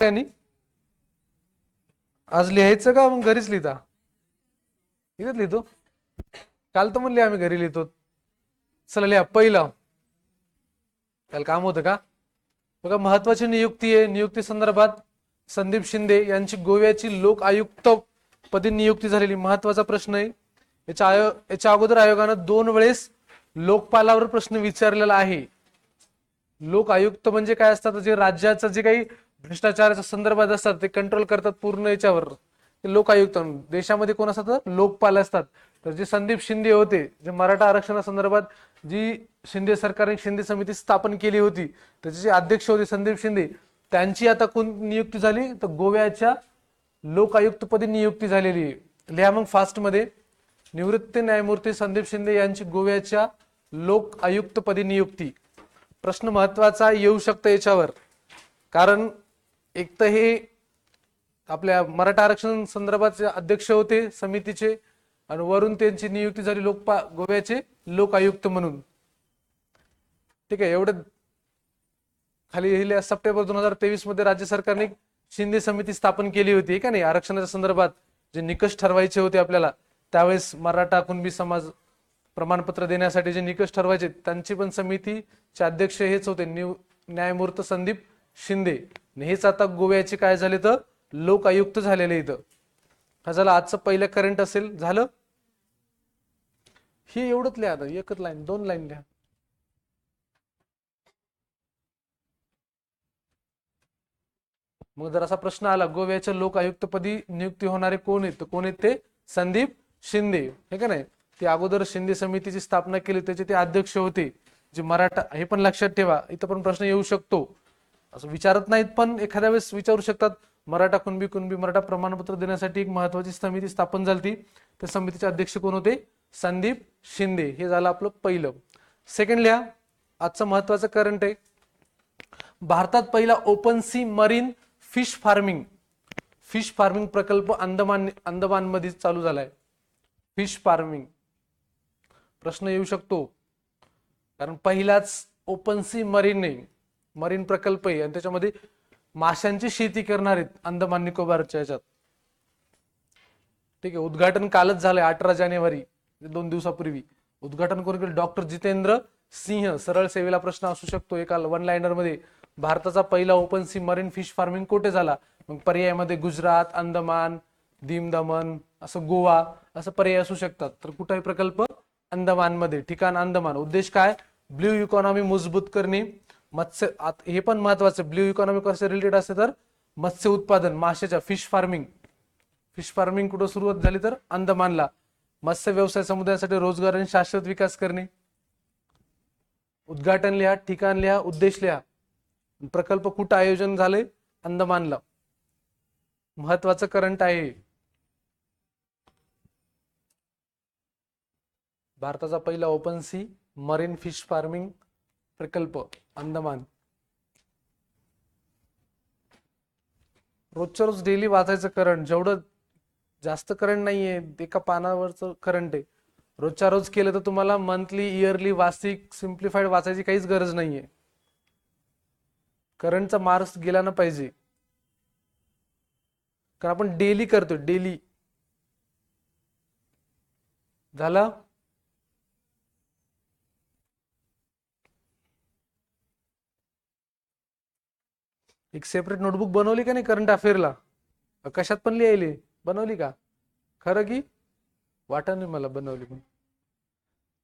त्यांनी? आज लिहायचं का? मग घरीच लिहिता. इथेच लिहितो. काल तर म्हणले आम्ही घरी लिहितो. चला लिहा. पहिलं. काल काम होतं का? बघा महत्वाची नियुक्ती आहे. नियुक्ती संदर्भात संदीप शिंदे यांची गोव्याची लोक आयुक्त पदी नियुक्ती झालेली महत्त्वाचा प्रश्न आहे. याच्या आयोग याच्या अगोदर आयोगानं दोन वेळेस लोकपालावर प्रश्न विचारलेला आहे. लोक आयुक्त म्हणजे काय असतात? जे राज्याचं जे काही भ्रष्टाचाराच्या संदर्भात असतात ते कंट्रोल करतात पूर्ण याच्यावर. ते लोक आयुक्त देशामध्ये कोण असतात? लोकपाल असतात. तर जे संदीप शिंदे होते जे मराठा आरक्षणासंदर्भात जी शिंदे सरकारने शिंदे समिती स्थापन केली होती त्याचे जे अध्यक्ष होते संदीप शिंदे त्यांची आता कोण नियुक्ती झाली? तर गोव्याच्या लोक आयुक्तपदी नियुक्ती झालेली आहे. लिहा मग फास्टमध्ये निवृत्त न्यायमूर्ती संदीप शिंदे यांची गोव्याच्या लोक आयुक्तपदी नियुक्ती. प्रश्न महत्त्वाचा येऊ शकतो याच्यावर. कारण एक तर हे आपल्या मराठा आरक्षण संदर्भाचे अध्यक्ष होते समितीचे आणि वरून त्यांची नियुक्ती झाली लोकपा गोव्याचे लोक आयुक्त म्हणून. ठीक आहे एवढं खाली लिहिले सप्टेंबर दोन हजार तेवीसमध्ये राज्य सरकारने शिंदे समिती स्थापन केली होती का नाही? आरक्षणाच्या संदर्भात जे निकष ठरवायचे होते आपल्याला त्यावेळेस मराठा कुणबी समाज प्रमाणपत्र देण्यासाठी जे निकष ठरवायचे त्यांची पण समितीचे अध्यक्ष हेच होते न्यू न्यायमूर्त संदीप शिंदे. हेच आता गोव्याचे काय झाले तर लोक आयुक्त झालेले इथं. हा झालं आजचं पहिलं करंट असेल झालं? हे एवढंच लिहा आता एकच लाईन दोन लाईन लिहा. मग जर असा प्रश्न आला गोव्याच्या लोक आयुक्तपदी नियुक्ती होणारे कोण आहेत? कोण आहेत ते? संदीप शिंदे. हे का नाही? ते अगोदर शिंदे समितीची स्थापना केली त्याचे ते अध्यक्ष होते. जे मराठा हे पण लक्षात ठेवा इथं पण प्रश्न येऊ शकतो. असं विचारत नाहीत पण एखाद्या वेळेस विचारू शकतात. मराठा कुणबी कुणबी मराठा प्रमाणपत्र देण्यासाठी एक महत्वाची समिती स्थापन झाली त्या समितीचे अध्यक्ष कोण होते? संदीप शिंदे. हे झालं आपलं पहिलं. सेकंड लिहा आजचं महत्वाचं करंट आहे. भारतात पहिला open sea marine fish farming fish farming प्रकल्प अंदमान अंदमानमध्ये चालू झालाय. फिश फार्मिंग प्रश्न येऊ शकतो. कारण पहिलाच ओपन सी मरीन नाही मरीन प्रकल्प आहे. आणि त्याच्यामध्ये माशांची शेती करणार आहेत अंदमान निकोबारच्या याच्यात ठीक आहे उद्घाटन कालच झालंय अठरा जानेवारी दोन दिवसापूर्वी. उद्घाटन करून केलं डॉक्टर जितेंद्र सिंह सरळ सेवेला प्रश्न असू शकतो. एका वन लाईनरमध्ये भारताचा पहिला open sea marine fish farming कुठे झाला? मग पर्यायामध्ये गुजरात अंदमान दीम दमन असं गोवा असं पर्याय असू शकतात. तर कुठलाही प्रकल्प अंदमानमध्ये. ठिकाण अंदमान. उद्देश काय? ब्ल्यू इकॉनॉमी मजबूत करणे. मत्स्य आत- हे पण महत्वाचं. ब्ल्यू इकॉनॉमी कसं रिलेटेड असते तर मत्स्य उत्पादन माशाच्या फिश फार्मिंग फिश फार्मिंग कुठं सुरुवात झाली तर अंदमानला. मत्स्य व्यवसाय समुदायासाठी रोजगार आणि शाश्वत विकास करणे. उद्घाटन लिहा ठिकाण लिहा उद्देश लिहा. प्रकल्प कुठं आयोजन झाले अंदमानला. महत्वाचं करंट आहे. भारताचा पहिला open sea marine fish farming प्रकल्प अंदमान. रोजच्या रोज डेली वाचायचं करंट जेवढं जास्त करंट नाहीये एका पानावरचं करंट आहे. रोजच्या रोज केलं तर तुम्हाला मंथली इयरली वार्षिक सिम्प्लिफाईड वाचायची काहीच गरज नाहीये. करंटचा मार्क्स गेला ना पाहिजे. कारण आपण डेली करतो डेली झाला? एक सेपरेट नोटबुक बनवली का नाही करंट अफेअरला कशात पण लिहायली. बनवली का? खरं की? वाटा नाही मला बनवली पण.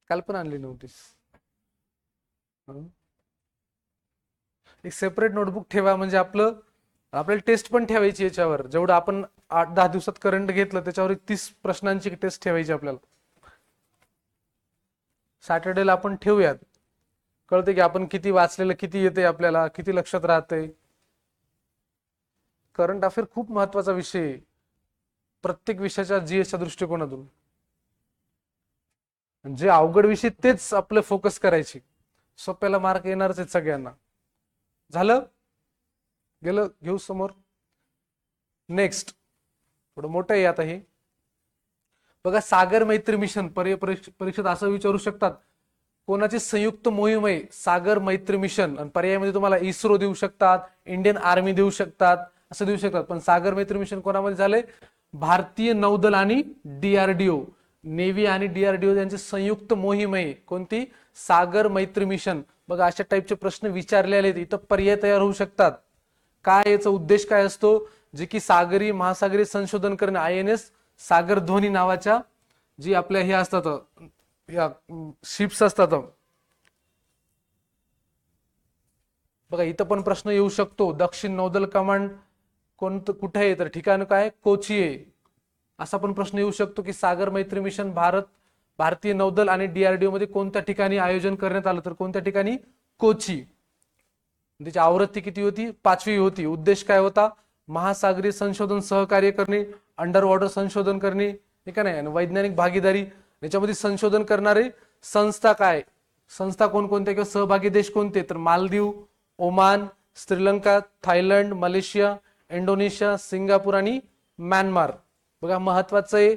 काल पण आणली नव्हतीस. एक सेपरेट नोटबुक ठेवा म्हणजे आपलं आपल्याला टेस्ट पण ठेवायची याच्यावर. जेवढं आपण आठ दहा दिवसात करंट घेतलं त्याच्यावर एक तीस प्रश्नांची टेस्ट ठेवायची आपल्याला. सॅटर्डेला आपण ठेवूयात. कळते की आपण किती वाचलेलं किती येते आपल्याला किती लक्षात राहतंय. करंट अफेअर खूप महत्त्वाचा विषय प्रत्येक विषयाच्या जीएसच्या दृष्टिकोनातून. जे अवघड विषय तेच आपलं फोकस करायचे. सोप्याला मार्क येणारच आहेत सगळ्यांना. झालं? गेलं? घेऊ समोर. नेक्स्ट थोडं मोठं आहे आता हे. बघा सागर मैत्री मिशन पर्याय परीक्षेत असं विचारू शकतात. कोणाची संयुक्त मोहीम आहे? सागर मैत्री मिशन आणि पर्यायामध्ये तुम्हाला इस्रो देऊ शकतात इंडियन आर्मी देऊ शकतात. असं देऊ शकतात. पण सागर मैत्री मिशन कोणामध्ये झालंय? भारतीय नौदल आणि डीआरडीओ नेव्ही आणि डीआरडीओ यांची संयुक्त मोहीम आहे. कोणती? सागर मैत्री मिशन. बघा अशा टाईपचे प्रश्न विचारलेले आहेत. इथं पर्याय तयार होऊ शकतात. काय याचा उद्देश काय असतो? जे की सागरी महासागरी संशोधन करणे. आय एन एस सागर ध्वनी नावाच्या जी आपल्या हे असतात या शिप्स असतात. बघा इथं पण प्रश्न येऊ शकतो. दक्षिण नौदल कमांड कोणतं कुठे आहे? तर ठिकाण काय? कोची आहे. असा पण प्रश्न येऊ शकतो की सागर मैत्री मिशन भारत भारतीय नौदल आणि डीआरडीओ मध्ये कोणत्या ठिकाणी आयोजन करण्यात आलं? तर कोणत्या ठिकाणी? कोची. त्याची आवृत्ती किती होती? पाचवी होती. उद्देश काय होता? महासागरी संशोधन सहकार्य करणे अंडर वॉटर संशोधन करणे हे का नाही? आणि वैज्ञानिक भागीदारी. याच्यामध्ये संशोधन करणारे संस्था काय? संस्था कोणकोणत्या किंवा सहभागी देश कोणते? तर Maldives Oman Sri Lanka Thailand Malaysia Indonesia Singapore आणि म्यानमार. बघा महत्वाचं आहे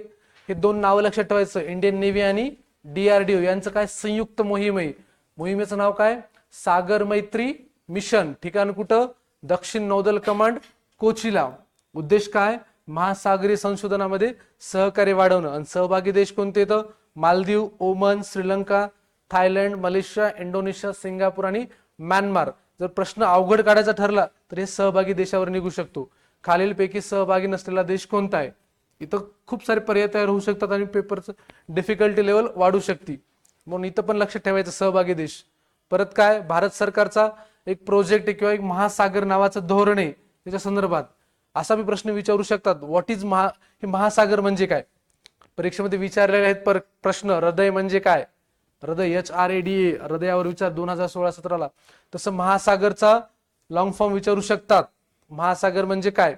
हे दोन नावं लक्षात ठेवायचं. इंडियन नेव्ही आणि डीआरडीओ यांचं काय संयुक्त मोहीम आहे? मोहिमेचं नाव काय? सागर मैत्री मिशन. ठिकाण कुठं? दक्षिण नौदल कमांड कोचीला. उद्देश काय? महासागरी संशोधनामध्ये सहकार्य वाढवणं. आणि सहभागी देश कोणते तर Maldives Oman Sri Lanka Thailand Malaysia Indonesia Singapore आणि म्यानमार. जर प्रश्न अवघड काढायचा ठरला तर हे सहभागी देशावर निघू शकतो. खालीलपैकी सहभागी नसलेला देश कोणता आहे? इथं खूप सारे पर्याय तयार होऊ शकतात आणि पेपरचं डिफिकल्टी लेवल वाढू शकते. म्हणून इथं पण लक्षात ठेवायचं सहभागी देश. परत काय? भारत सरकारचा एक प्रोजेक्ट आहे किंवा एक महासागर नावाचं धोरण आहे त्याच्या संदर्भात. असा बी प्रश्न विचारू शकतात. व्हॉट इज महा हे महासागर म्हणजे काय? परीक्षेमध्ये विचारलेले आहेत पर प्रश्न हृदय म्हणजे काय? हृदय H R A D A हृदयावर विचार दोन हजार सोळा सतराला. तसं महासागरचा लॉंग फॉर्म विचारू शकतात. महासागर म्हणजे काय?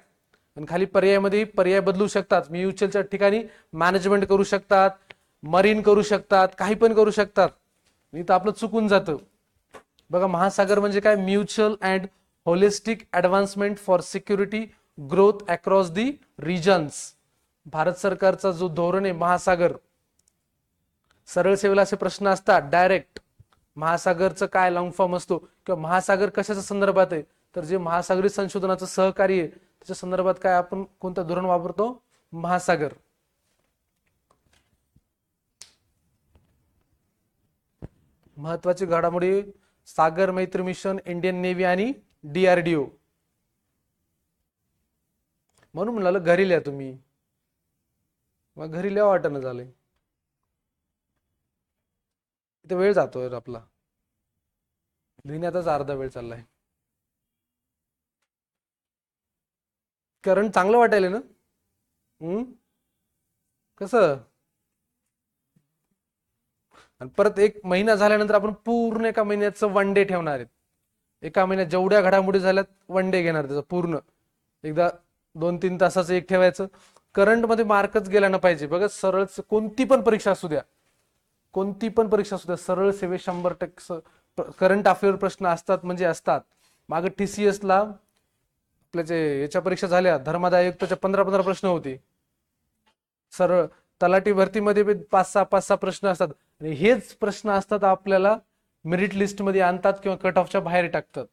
आणि खाली पर्यायामध्ये पर्याय बदलू शकतात. म्युच्युअलच्या ठिकाणी मॅनेजमेंट करू शकतात मरीन करू शकतात काही पण करू शकतात. नाही तर आपलं चुकून जातं. बघा महासागर म्हणजे काय? Mutual and holistic advancement for security growth across the regions Bharat सरकारचा जो धोरण आहे महासागर. सरळ सेवेला असे प्रश्न असतात डायरेक्ट महासागरचं काय लॉंग फॉर्म असतो किंवा महासागर कशाच्या संदर्भात आहे? तर जे महासागरी संशोधनाचं सहकार्य आहे त्याच्या संदर्भात काय आपण कोणतं धोरण वापरतो? महासागर. महत्वाची घडामोडी Sagar Maitri mission Indian Navy आणि डीआरडीओ म्हणून म्हणाल घरी लिहा तुम्ही. मग घरी लिहा वाटणं झालंय. ते वेळ जातोय आपला. लिहिण्यातच अर्धा वेळ चाललाय. कारण चांगलं वाटायला ना? हम्म? कसं? आणि परत एक महिना झाल्यानंतर आपण पूर्ण एका महिन्याचं वन डे ठेवणार आहेत. एका महिन्यात जेवढ्या घडामोडी झाल्यात वन डे घेणार त्याचं पूर्ण. एकदा दोन तीन तासाचं एक ठेवायचं. करंटमध्ये मार्कच गेला ना पाहिजे. बघा सरळ कोणती पण परीक्षा असू द्या. कोणती पण परीक्षा असू द्या सरळ सेवे शंभर टक्के करंट अफेअर प्रश्न असतात म्हणजे असतात. मागे टी सी ला आपल्या जे याच्या परीक्षा झाल्या धर्मादाय आयुक्ताच्या पंधरा पंधरा प्रश्न होते. सरळ तलाठी भरतीमध्ये पाच सहा पाच सहा प्रश्न असतात. आणि हेच प्रश्न असतात आपल्याला मेरिट लिस्टमध्ये आणतात किंवा कट ऑफच्या बाहेर टाकतात.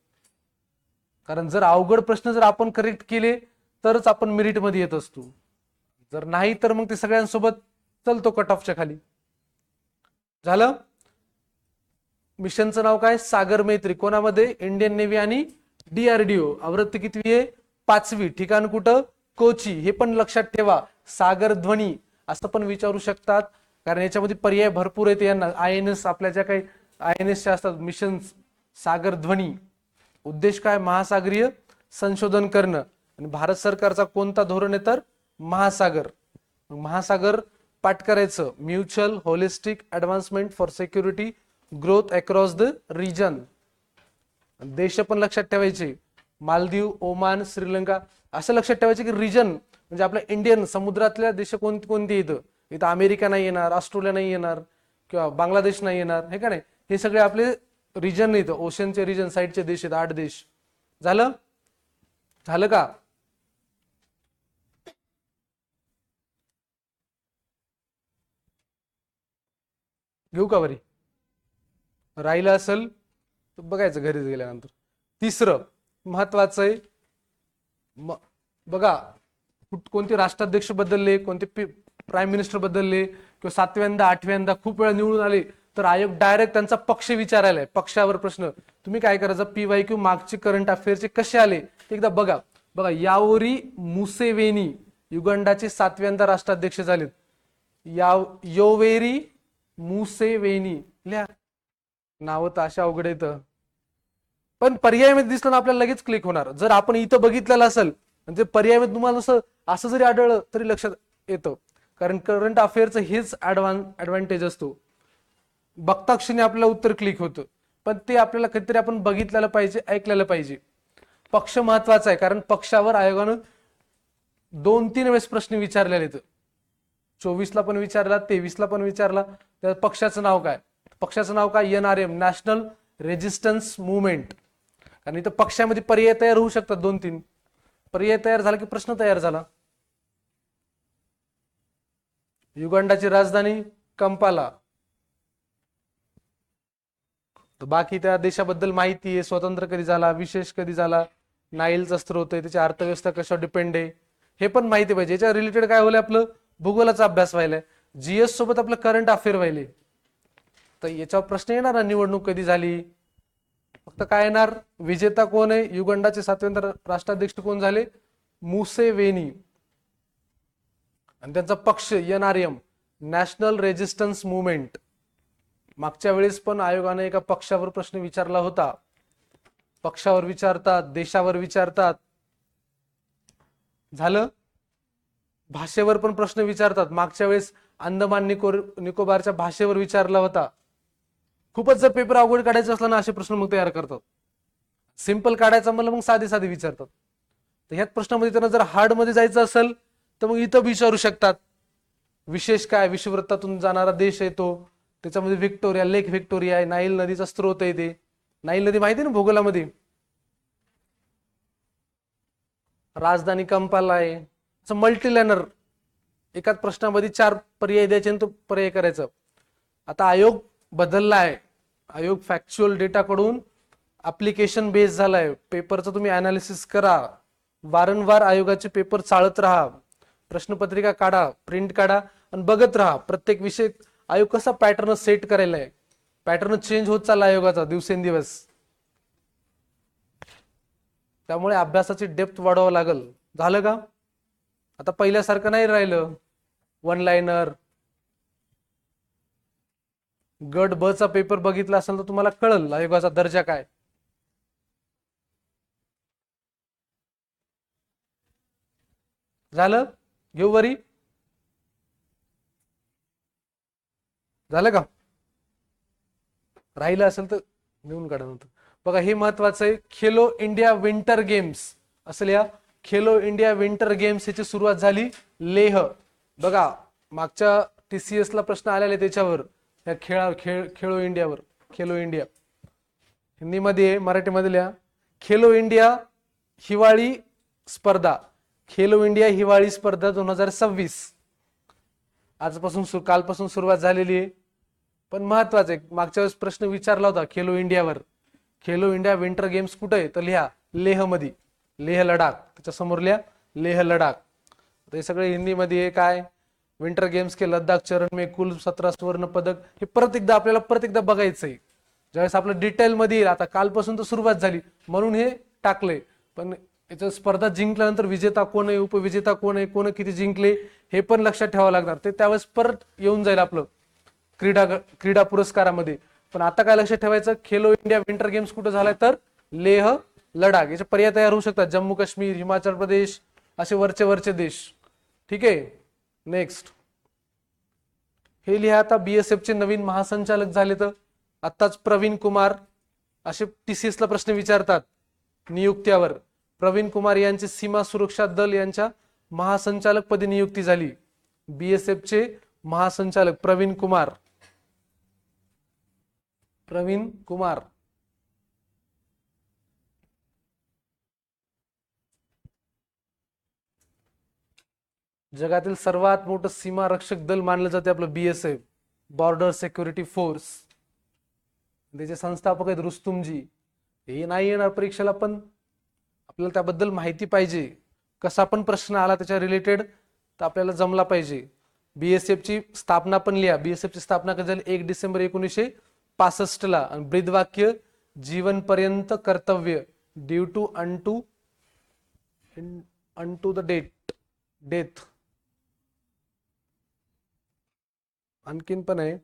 कारण जर अवघड प्रश्न जर आपण करेक्ट केले तरच आपण मेरिटमध्ये येत असतो. जर नाही तर मग ते सगळ्यांसोबत चलतो कट ऑफच्या खाली. झालं? मिशनचं नाव काय? सागर मैत्री. कोणामध्ये? इंडियन नेव्ही आणि डीआरडीओ आवृत्ती कितवी आहे? पाचवी. ठिकाण कुठं? कोची. हे पण लक्षात ठेवा. सागर ध्वनी. असं पण विचारू शकतात. कारण याच्यामध्ये पर्याय भरपूर आहेत यांना. आय एन एस आपल्या ज्या काही आय एन एसच्या असतात मिशन सागर ध्वनी. उद्देश काय? महासागरीय संशोधन करणं. आणि भारत सरकारचा कोणता धोरण आहे तर? महासागर. महासागर पाठ करायचं. Mutual holistic advancement for security growth across the region देश पण लक्षात ठेवायचे. मालदीव ओमान श्रीलंका असं लक्षात ठेवायचे की रिजन म्हणजे आपल्या इंडियन समुद्रातल्या देश कोणती कोणती इथं इथं अमेरिका नाही येणार ऑस्ट्रेलिया नाही येणार किंवा बांगलादेश नाही येणार हे का नाही? हे सगळे आपले रिजन इथं ओशनचे रिजन साईडचे देश आहेत आठ देश. झालं? झालं का? घेऊ का बरी? राहिलं असेल तर बघायचं घरीच गेल्यानंतर. तिसरं महत्वाचं आहे म बघा कोणते राष्ट्राध्यक्ष बदलले कोणते प्राईम मिनिस्टर बदलले किंवा सातव्यांदा आठव्यांदा खूप वेळा निवडून आले तर आयोग डायरेक्ट त्यांचा पक्ष विचारायला पक्षावर प्रश्न. तुम्ही काय करायचं पी वाय क्यू मागचे करंट अफेअरचे कसे आले ते एकदा बघा. बघा यावरी मुसेवेनी युगंडाचे सातव्यांदा राष्ट्राध्यक्ष झालेत. या योवेरी मुसेवेनी. लिहा नावं तर अशा अवघड येतं पण पर्यायामध्ये दिसलं ना आपल्याला लगेच क्लिक होणार. जर आपण इथं बघितलेलं असेल म्हणजे पर्यायामध्ये तुम्हाला असं असं जरी आढळलं तरी लक्षात येतं. कारण करंट अफेअरचं हेच ऍडव्हान ऍडव्हान्टेज असतो. बघता क्षणी आपल्याला उत्तर क्लिक होतं. पण ते आपल्याला कधीतरी आपण बघितलेलं पाहिजे ऐकलेलं पाहिजे. पक्ष महत्त्वाचा आहे कारण पक्षावर आयोगानं दोन तीन वेळेस प्रश्न विचारलेले आहेत. चोवीसला पण विचारला तेवीसला पण विचारला. त्या पक्षाचं नाव काय? पक्षाचं नाव काय? N R M national resistance movement कारण इथं पक्षामध्ये पर्याय तयार होऊ शकतात दोन तीन पर्याय तयार झाला की प्रश्न तयार झाला. युगांडाची राजधानी कंपाला. तर बाकी त्या देशाबद्दल माहिती आहे स्वतंत्र कधी झाला विशेष कधी झाला नाईलचा स्त्रोत आहे त्याची अर्थव्यवस्था कशावर डिपेंड आहे हे पण माहिती पाहिजे. याच्या रिलेटेड काय होईल आपलं? भूगोलाचा अभ्यास व्हायलाय जीएस सोबत आपलं करंट अफेअर व्हायले. तर याच्यावर प्रश्न येणार ना निवडणूक कधी झाली? फक्त काय येणार? विजेता कोण आहे? युगंडाचे सातव्यांदा राष्ट्राध्यक्ष कोण झाले? मुसे वेनी आणि त्यांचा पक्ष N R M national resistance movement मागच्या वेळेस पण आयोगाने एका पक्षावर प्रश्न विचारला होता. पक्षावर विचारतात देशावर विचारतात. झालं? भाषेवर पण प्रश्न विचारतात. मागच्या वेळेस अंदमान निकोर निकोबारच्या भाषेवर विचारला होता. खूपच जर पेपर अवघड काढायचं असला ना असे प्रश्न मग तयार करतात. सिंपल काढायचा म्हणलं मग साधे साधे विचारतात. तर ह्याच प्रश्नामध्ये त्यांना जर हार्डमध्ये जायचं असेल तर मग इथं विचारू शकतात. विशेष काय? विषुववृत्तातून जाणारा देश आहे तो. त्याच्यामध्ये व्हिक्टोरिया लेक व्हिक्टोरिया आहे. नाईल नदीचा स्रोत आहे ते. नाईल नदी माहिती आहे ना भूगोलामध्ये? राजधानी कंपाला आहे. मल्टी लॅनर एकाच प्रश्नामध्ये चार पर्याय द्यायचे आणि तो पर्याय करायचं. आता आयोग बदलला आहे. आयोग फॅक्च्युअल डेटाकडून अप्लिकेशन बेस झालाय. पेपरचं तुम्ही अनालिसिस करा. वारंवार आयोगाचे पेपर चाळत राहा. प्रश्नपत्रिका काढा प्रिंट काढा आणि बघत राहा. प्रत्येक विषय आयोग कसा पॅटर्न सेट करायला आहे? पॅटर्न चेंज होत चालला आयोगाचा दिवसेंदिवस. त्यामुळे अभ्यासाची डेप्थ वाढवावं लागल. झालं का? आता पहिल्यासारखं नाही राहिलं. वन लाइनर गट ब चा पेपर बघितला असेल तर तुम्हाला कळल आयोगाचा दर्जा काय. झालं? घेऊ वरी. झालं का? राहिलं असेल तर लिहून काढा नंतर. बघा हे महत्वाचं आहे. Khelo India winter games. असल्या खेलो इंडिया विंटर गेम्स याची सुरुवात झाली. लेह. बघा मागच्या टी सी एसला प्रश्न आलेले त्याच्यावर या खेळा खेळ खेळो इंडियावर. खेलो इंडिया. हिंदीमध्ये मराठीमधल्या मराठीमध्ये लिहा खेलो इंडिया हिवाळी स्पर्धा. खेलो इंडिया हिवाळी स्पर्धा दोन हजार सव्वीस. आजपासून सु- कालपासून सुरुवात झालेली आहे. पण महत्वाचं आहे मागच्या वेळेस प्रश्न विचारला होता खेलो इंडियावर. खेलो इंडिया विंटर गेम्स कुठे आहे? तर लिहा लेहमध्ये लेह लडाख. त्याच्यासमोर लिहा लेह लडाख. तर हे सगळे हिंदीमध्ये काय? विंटर गेम्स के लद्दाख चरण मे कुल सतरा सुवर्ण पदक हे परत एकदा आपल्याला परत एकदा बघायचं आहे ज्यावेळेस आपलं डिटेलमध्ये येईल आता कालपासून तर सुरुवात झाली म्हणून हे टाकलंय. पण याच्या स्पर्धा जिंकल्यानंतर विजेता कोण आहे? उपविजेता कोण आहे? कोण किती जिंकले? हे पण लक्षात ठेवावं लागणार. ते त्यावेळेस परत येऊन जाईल आपलं क्रीडा क्रीडा पुरस्कारामध्ये. पण आता काय लक्षात ठेवायचं? खेलो इंडिया विंटर गेम्स कुठं झालाय? तर लेह लडाख याचे पर्याय तयार होऊ शकतात. जम्मू काश्मीर हिमाचल प्रदेश असे वरचे वरचे देश. ठीक आहे? नेक्स्ट हे लिहा आता बीएसएफ चे नवीन महासंचालक झाले तर. आत्ताच प्रवीण कुमार असे टीसीएस ला प्रश्न विचारतात नियुक्त्यावर. प्रवीण कुमार यांची सीमा सुरक्षा दल यांच्या महासंचालक पदी नियुक्ती झाली. बीएसएफ चे महासंचालक प्रवीण कुमार. प्रवीण कुमार. जगातील सर्वात मोठं सीमा रक्षक दल मानलं जाते आपलं बीएसएफ बॉर्डर सिक्युरिटी फोर्स त्याचे संस्थापक आहेत रुस्तुमजी. हे नाही येणार परीक्षेला पण आपल्याला त्याबद्दल माहिती पाहिजे. कसा पण प्रश्न आला त्याच्या रिलेटेड तर आपल्याला जमला पाहिजे. बी एस एफची स्थापना पण लिहा. बी एस एफची स्थापना कधी झाली? एक डिसेंबर एकोणीसशे पासष्टला आणि ब्रीदवाक्य जीवनपर्यंत कर्तव्य. Duty unto unto the date death आणखीन पण आहे.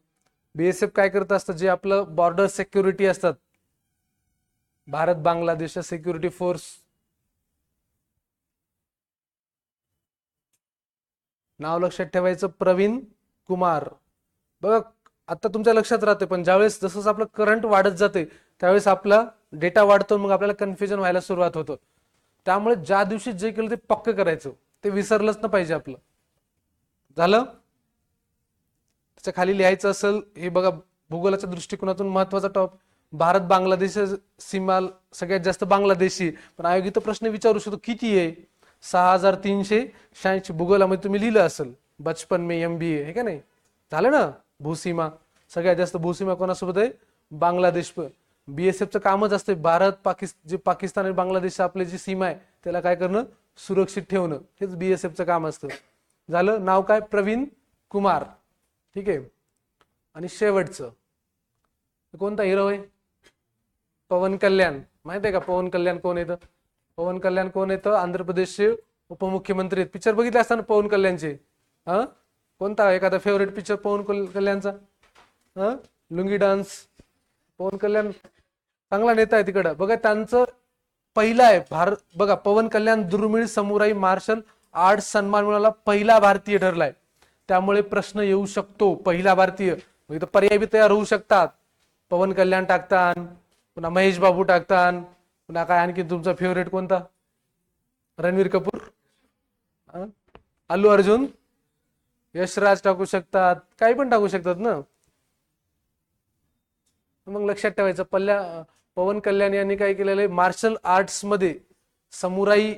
बीएसएफ काय करत असतं? जे आपलं बॉर्डर सिक्युरिटी असतात. भारत बांगलादेश सिक्युरिटी फोर्स नाव लक्षात ठेवायचं. प्रवीण कुमार. बघ आता तुमच्या लक्षात राहते पण ज्यावेळेस जसं जसं आपलं करंट वाढत जाते त्यावेळेस आपला डेटा वाढतो मग आपल्याला कन्फ्युजन व्हायला सुरुवात होतं. त्यामुळे ज्या दिवशी जे केलं ते पक्क करायचं. ते विसरलंच ना पाहिजे आपलं. झालं? त्याच्याखाली लिहायचं असेल हे बघा भूगोलाच्या दृष्टिकोनातून महत्त्वाचा टॉप. भारत बांगलादेश सीमा सगळ्यात जास्त बांगलादेशी. पण आयोग इथं प्रश्न विचारू शकतो किती आहे? सहा हजार तीनशे शहाऐंशी भूगोलामध्ये तुम्ही लिहिलं असेल. बचपन मे एम बी ए हे का नाही? झालं ना? भूसीमा. सगळ्यात जास्त भूसीमा कोणासोबत आहे? बांगलादेश बीएसएफचं कामच असते भारत पाकिस्तान जे पाकिस्तान आणि बांगलादेश आपली जी सीमा आहे त्याला काय करणं? सुरक्षित ठेवणं. हेच बीएसएफचं काम असतं. झालं? नाव काय? प्रवीण कुमार. ठीक आहे. आणि शेवटचं. कोणता हिरो आहे? पवन कल्याण. माहीत आहे का पवन कल्याण कोण येतं पवन कल्याण कोण येतं आंध्र प्रदेशचे उपमुख्यमंत्री आहेत. पिक्चर बघितले असताना पवन कल्याणचे? हा? कोणता एखादा फेवरेट पिक्चर पवन कल्याणचा? हा? लुंगी डान्स पवन कल्याण चांगला नेता आहे तिकडं. बघा त्यांचं पहिला आहे भारत बघा पवन कल्याण दुर्मिळ समुराई मार्शल आर्ट सन्मान मिळाला पहिला भारतीय ठरलाय. त्यामुळे प्रश्न येऊ शकतो पहिला भारतीय. म्हणजे इथं पर्याय बी तयार होऊ शकतात. पवन कल्याण टाकतान पुन्हा महेश बाबू टाकतान पुन्हा काय आणखी तुमचा फेवरेट कोणता? रणवीर कपूर? अल्लू अर्जुन? यशराज टाकू शकतात. काही पण टाकू शकतात ना? मग लक्षात ठेवायचं पल्ल्या पवन कल्याण यांनी काय केलेलं आहे? मार्शल आर्ट्समध्ये समुराई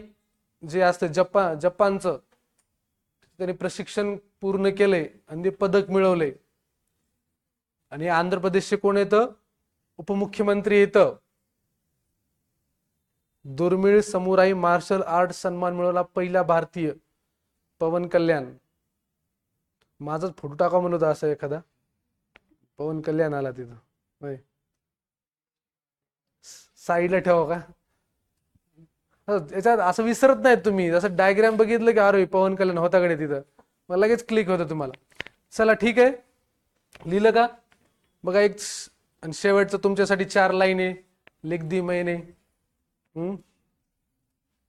जे असतं जपान जपानचं त्यांनी प्रशिक्षण पूर्ण केलंय आणि ते पदक मिळवले. आणि आंध्र प्रदेशचे कोण येतं उपमुख्यमंत्री येतं दुर्मिळ समुराई मार्शल आर्ट सन्मान मिळवला पहिला भारतीय पवन कल्याण. माझाच फोटो टाका म्हणत होता असं एखादा. पवन कल्याण आला तिथं. साईडला ठेवा का? याच्यात असं विसरत नाहीत तुम्ही. जसं डायग्राम बघितलं की अरे पवन कल्याण होता कडे तिथं. मग लगेच क्लिक होतं तुम्हाला. चला ठीक आहे. लिहिलं का? बघा एक आणि शेवटचं तुमच्यासाठी चार लाईन आहे. लिख दी महिने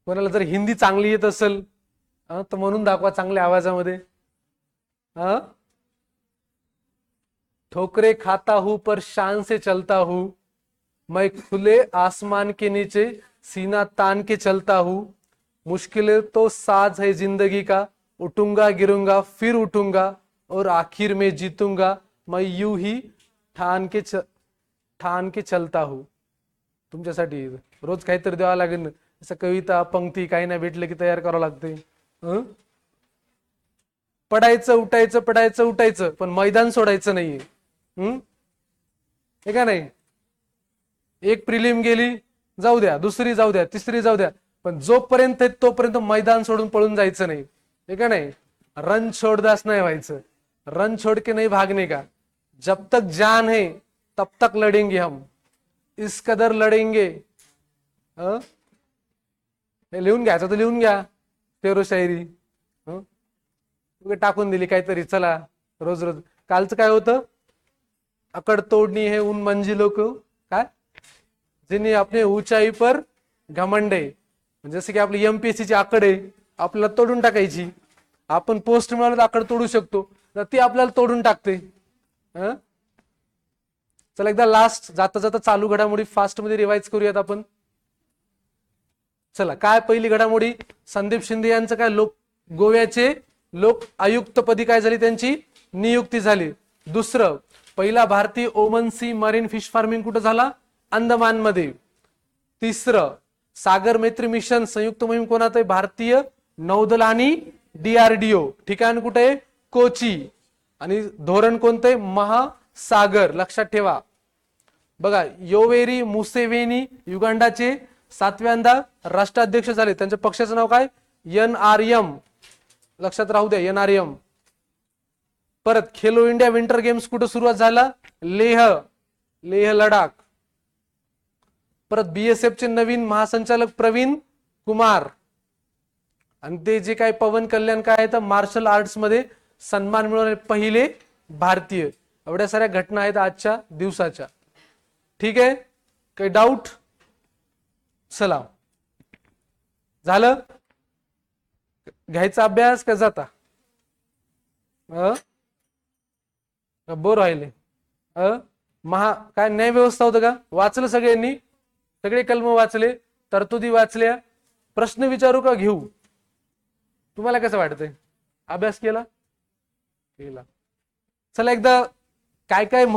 कोणाला जर हिंदी चांगली येत असेल हा, तर म्हणून दाखवा चांगल्या आवाजामध्ये. हा? ठोकरे खाता हूं पर शान से चलता हूं. मैं खुले आसमान के नीचे. सीना तान के चलता हूं। मुश्किलें तो साज है जिंदगी का। उठूंगा गिरूंगा फिर उठूंगा और आखिर में जीतूंगा। मैं यू ही ठान के च, ठान के चलता हूं। तुमच्यासाठी रोज काहीतरी द्यावं लागेल असं कविता पंक्ती काही नाही भेटलं की तयार करावं लागते. पडायचं उठायचं पडायचं उठायचं पण मैदान सोडायचं नाहीये. हम्म हे का नाही? एक प्रिलिम गेली जाऊ द्या दुसरी जाऊ द्या तिसरी जाऊ द्या. पण जोपर्यंत तोपर्यंत मैदान सोडून पळून जायचं नाही. हे का नाही? रन छोडदास नाही व्हायचं. रन छोड के नाही भागने का? जब तक जान है तब तक लढेंगे हम. इस कदर लढेंगे हे? लिहून घ्यायचं तर लिहून घ्या. फेरो शायरी. टाकून दिली काहीतरी चला. रोज रोज. कालचं काय होतं? अकड़ तोडणी हे उन मंजिलों लोक. काय? जिन्हें अपने ऊंचाई पर घमंड. म्हणजे जसं की आपली एमपीएससी ची आकड आहे आपल्याला तोडून टाकायची. आपण पोस्ट मिळालं तर आकड तोडू शकतो. तर ती आपल्याला तोडून टाकते. चला एकदा लास्ट जाता जाता चालू घडामोडी फास्टमध्ये रिवाइज करूयात आपण. चला काय पहिली घडामोडी? संदीप शिंदे यांचं काय? लोक गोव्याचे लोक आयुक्तपदी काय झाली? त्यांची नियुक्ती झाली. दुसरं पहिला भारतीय ओमन सी मरीन फिश फार्मिंग कुठं झाला? अंदमानमध्ये तिसरं सागर मैत्री मिशन संयुक्त मोहीम कोणात आहे? भारतीय नौदल आणि डीआरडीओ ठिकाण कुठे आहे? कोची. आणि धोरण कोणतंय महासागर. लक्षात ठेवा. बघा योवेरी मुसेवेनी युगांडाचे सातव्यांदा राष्ट्राध्यक्ष झाले. त्यांच्या पक्षाचं नाव काय? N R M. लक्षात राहू द्या एन आर एम. परत खेलो इंडिया विंटर गेम्स कुठं सुरुवात झाला? लेह. लेह लडाख. परत बीएसएफ चे नवीन महासंचालक प्रवीण कुमार. आणि ते जे काय पवन कल्याण काय आहे तर मार्शल आर्ट्समध्ये सन्मान मिळवणारे पहिले भारतीय. एवढ्या साऱ्या घटना आहेत आजच्या दिवसाच्या. ठीक आहे? काही डाऊट चला. झालं? घ्यायचा अभ्यास का जाता? अ? बोर राहिले? अ? महा काय न्याय व्यवस्था होतं का? वाचलं सगळ्यांनी? सगळे कलम वाचले तरतुदी वाचल्या. प्रश्न विचारू का घेऊ? तुम्हाला कसं वाटतंय? अभ्यास केला? केला. चला एकदा काय काय महत्त्व